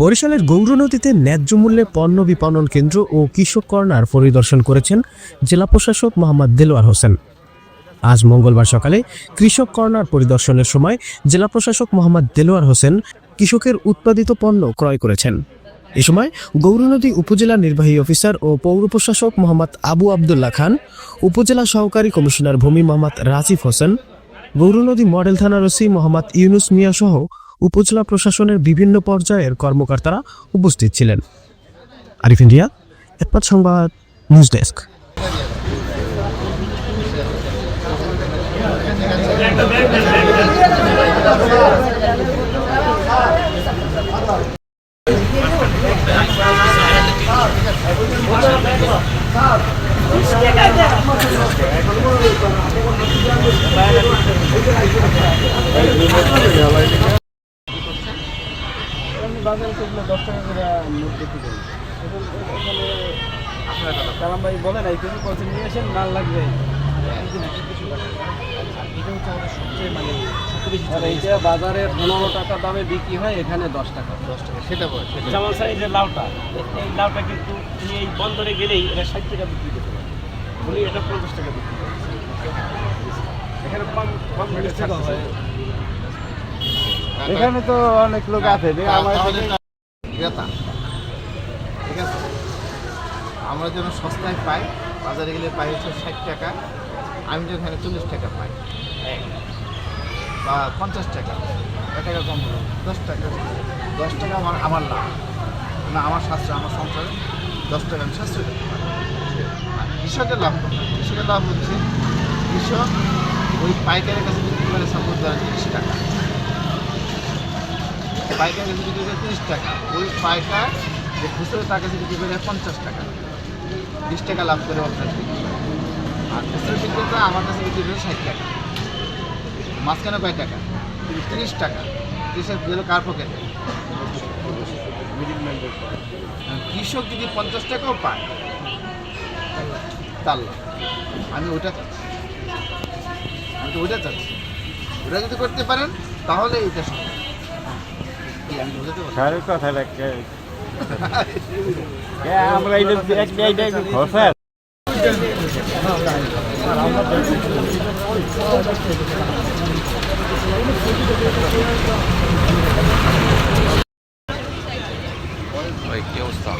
বরিশালের গৌরনদীতে ন্যায্য মূল্যে পণ্য বিপণন কেন্দ্র ও কৃষক কর্নার পরিদর্শন করেছেন জেলা প্রশাসক মোহাম্মদ দেলোয়ার হোসেন। আজ মঙ্গলবার সকালে কৃষক কর্নার পরিদর্শনের সময় জেলা প্রশাসক মোহাম্মদ দেলোয়ার হোসেন কৃষকের উৎপাদিত পণ্য ক্রয় করেছেন। এ সময় গৌরনদী উপজেলা নির্বাহী অফিসার ও পৌর প্রশাসক মোহাম্মদ আবু আবদুল্লাহ খান, উপজেলা সহকারী কমিশনার ভূমি মোহাম্মদ রাজিফ হোসেন গৌরনদী মডেল থানার ওসি মোহাম্মদ ইউনুস মিয়া সহ উপজেলা প্রশাসনের বিভিন্ন পর্যায়ের কর্মকর্তারা উপস্থিত ছিলেন। আরিফ ইন্ডিয়া একপাত সংবাদ নিউজ ডেস্ক বাজারে তো এগুলো দশ টাকা করে নোট দেখতে কালাম ভাই বলে নাই কিছু পয়সা নিয়ে আসেন মাল লাগবে। আর বাজারে পনেরো টাকা দামে বিক্রি হয় এখানে দশ টাকা। দশ টাকা সেটা বলে। যেমন স্যার এই যে লাউটা এই লাউটা কিন্তু তুমি এই বন্দরে গেলেই এটা ষাট টাকা বিক্রি করতে পারবে উনি এটা পঞ্চাশ টাকা বিক্রি করে এখানে কম কম এখানে তো অনেক লোক আছে ক্রেতা। ঠিক আছে? আমরা যেন সস্তায় পাই, বাজারে গেলে পাই হচ্ছে ষাট টাকা, আমি যেন এখানে চল্লিশ টাকা পাই। বা পঞ্চাশ টাকা, এক টাকা কম হলো, দশ টাকা। দশ টাকা আমার আমার লাভ। না, আমার সাশ্রয়, আমার সংসারে দশ টাকা আমি সাশ্রয় কৃষকের লাভ? কৃষকের লাভ হচ্ছে, কৃষক ওই পাইকারের কাছে বিক্রি করে ধরেন তিরিশ টাকা পাইকার কাছে বিক্রি করে তিরিশ টাকা, ওই পাইকার যে খুচরো তার কাছে বিক্রি করে পঞ্চাশ টাকা। বিশ টাকা লাভ করে বিক্রি আর খুচরো বিক্রেতা আমার কাছে বিক্রি করে ষাট টাকা। মাঝখানে কয় টাকা? তিরিশ টাকা। তিরিশ গেল কার পকেটে কৃষক যদি পঞ্চাশ টাকাও পায়, তার আমি ওটা চাচ্ছি। আমি তো ওটা চাচ্ছি। ওটা যদি করতে পারেন, তাহলে এটা সম্ভব। সারের কথা লাগছে আমরা এটা এটা ঘষা ভাই কি অবস্থা?